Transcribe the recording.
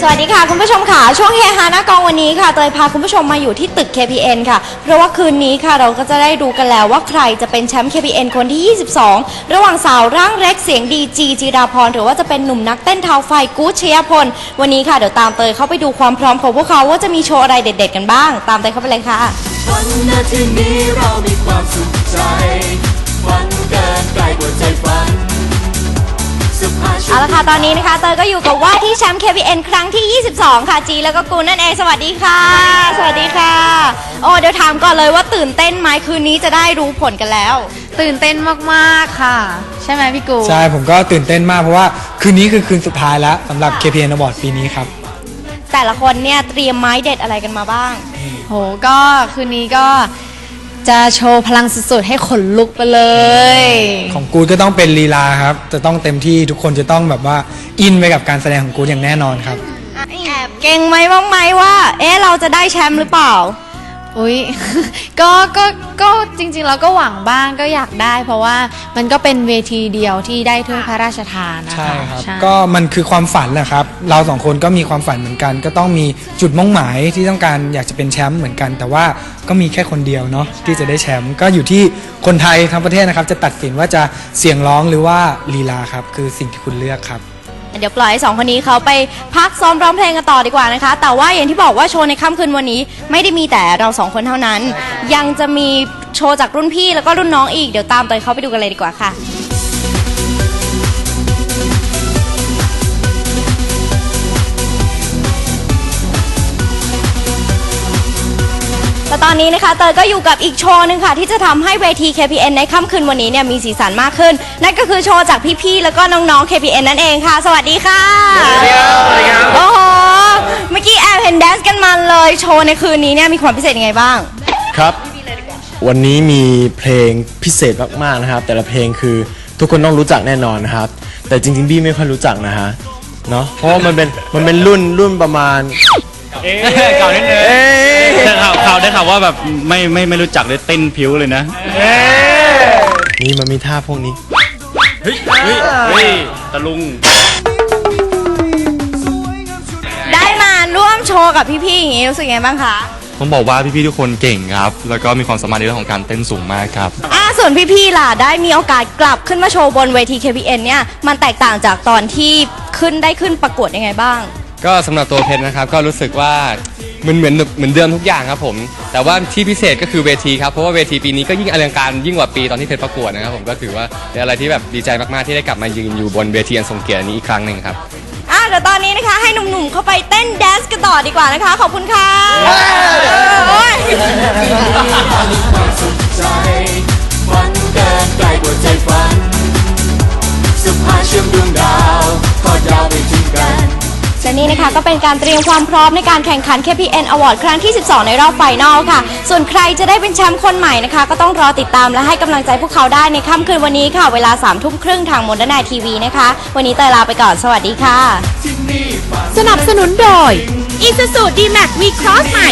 สวัสดีค่ะ คุณผู้ชมค่ะ ช่วงเฮฮาหน้ากองวันนี้ค่ะเตยพาคุณผู้ชมมาอยู่ที่ตึก KPN ค่ะ เพราะว่าคืนนี้ค่ะเราก็จะได้ดูกันแล้วว่าใครจะเป็นแชมป์ KPN คนที่ 22 ระหว่างสาวร่างเล็กเสียงดีจีจีราพรหรือว่าจะเป็นหนุ่มนักเต้นเท้าไฟกู๊ดชยพล วันนี้ค่ะเดี๋ยวตามเตยเข้าไปดูความพร้อมของพวกเขาว่าจะมีโชว์อะไรเด็ด ๆ กันบ้าง ตามเตยเข้าไปเลยค่ะวันนาทีนี้เรามีความสุขใจฝันเกินไกลกว่าใจ ละค่ะ ตอนนี้นะคะ เตยก็อยู่กับว่าที่แชมป์ KPN ครั้งที่ 22 ค่ะ จีแล้วก็กูนั่นเอง สวัสดีค่ะ สวัสดีค่ะ โอ้เดี๋ยวถามก่อนเลยว่าตื่นเต้นไหมคืนนี้จะได้รู้ผลกันแล้ว ตื่นเต้นมากๆค่ะ ใช่ไหมพี่กู ใช่ผมก็ตื่นเต้นมากเพราะว่าคืนนี้คือคืนสุดท้ายแล้วสำหรับ KPN Award ปีนี้ครับ แต่ละคนเนี่ยเตรียมไม้เด็ดอะไรกันมาบ้าง โห ก็คืนนี้ก็ จะโชว์พลังสุดๆให้ขนลุกไปเลย ของกูดก็ต้องเป็นลีลาครับ จะต้องเต็มที่ทุกคนจะต้องแบบว่าอินไปกับการแสดงของกูดอย่างแน่นอนครับ แอบเก่งไหมบ้างไหมว่า เอ๊ะเราจะได้แชมป์หรือเปล่า อุ้ย ก็ก็ก็จริงๆเราก็หวังบ้างก็อยากได้ เพราะว่ามันก็เป็นเวทีเดียวที่ได้ถ้วยพระราชทานนะคะใช่ครับ ใช่ ก็มันคือความฝันแหละครับ เราสองคนก็มีความฝันเหมือนกัน ก็ต้องมีจุดมุ่งหมายที่ต้องการอยากจะเป็นแชมป์เหมือนกัน แต่ว่าก็มีแค่คนเดียวเนาะที่จะได้แชมป์ก็อยู่ที่คนไทยทั้งประเทศนะครับ จะตัดสินว่าจะเสียงร้องหรือว่าลีลาครับ คือสิ่งที่คุณเลือกครับ เดี๋ยวปล่อยให้สองคนนี้เขาไปพักซ้อมร้องเพลงกันต่อดีกว่านะคะ แต่ว่าอย่างที่บอกว่าโชว์ในค่ำคืนวันนี้ ไม่ได้มีแต่เราสองคนเท่านั้น ยังจะมีโชว์จากรุ่นพี่แล้วก็รุ่นน้องอีกเดี๋ยวตามเตยเขาไปดูกันเลยดีกว่าค่ะ ต่ตอนนี้นะคะเตยก็อยู่กับอีกโชว์หนึงค่ะ ที่จะทำให้เวที KPN ในค่ำคืนวันนี้เนี่ยมีสีสันมากขึ้น นั่นก็คือโชว์จากพี่ๆแล้วก็น้องๆ KPN นั่นเองค่ะ สวัสดีค่ะสวัสดีครับโอ้โหเมื่อกี้แอบเห็นแดนซ์กันมันเลยโชว์ในคืนนี้เนี่ยมีความพิเศษยังไงบ้าง ครับ วันนี้มีเพลงพิเศษมากๆนะครับ แต่ละเพลงคือทุกคนต้องรู้จักแน่นอนนะครับ แต่จริงๆบี้ไม่ค่อยรู้จักนะฮะเนาะเพราะว่ามันเป็นมันเป็นรุ่นรุ่นประมาณข่าวนิดนึง ได้ข่าวว่าแบบไม่ไม่ไม่รู้จักเลยเต้นผิวเลยนะ นี่มันมีท่าพวกนี้ เฮ้ยเฮ้ยเฮ้ยตะลุง ได้มาร่วมโชว์กับพี่ๆอย่างนี้รู้สึกยังไงบ้างคะผมบอกว่าพี่ๆทุกคนเก่งครับ แล้วก็มีความสามารถในเรื่องของการเต้นสูงมากครับ อ่าส่วนพี่ๆล่ะได้มีโอกาสกลับขึ้นมาโชว์บนเวที KPN เนี่ยมันแตกต่างจากตอนที่ขึ้นได้ขึ้นประกวดยังไงบ้าง ก็สำหรับตัวเพชรนะครับก็รู้สึกว่า มันเหมือนเหมือนเดิมทุกอย่างครับผม แต่ว่าที่พิเศษก็คือเวทีครับ เพราะว่าเวทีปีนี้ก็ยิ่งอลังการยิ่งกว่าปีตอนที่เพชรประกวดนะครับผมก็ถือว่าเป็นอะไรที่แบบดีใจมากๆที่ได้กลับมายืนอยู่บนเวทีอันทรงเกียรตินี้อีกครั้งหนึ่งครับอะเดี๋ยวตอนนี้นะคะ ให้หนุ่มๆเข้าไปเต้นแดนซ์กันต่อดีกว่านะคะ ขอบคุณค่ะ นี่นะคะก็เป็นการเตรียมความพร้อมในการแข่งขัน KPN Award ครั้งที่ 12 ในรอบไฟนอลค่ะ ส่วนใครจะได้เป็นแชมป์คนใหม่นะคะ ก็ต้องรอติดตามและให้กำลังใจพวกเขาได้ในค่ำคืนวันนี้ค่ะ เวลา3ามทุ่มครึ่งทางมนดนายทีวีนะคะ วันนี้เตยลาไปก่อน สวัสดีค่ะ สนับสนุนโดย Isuzu D-Max V-Cross ใหม่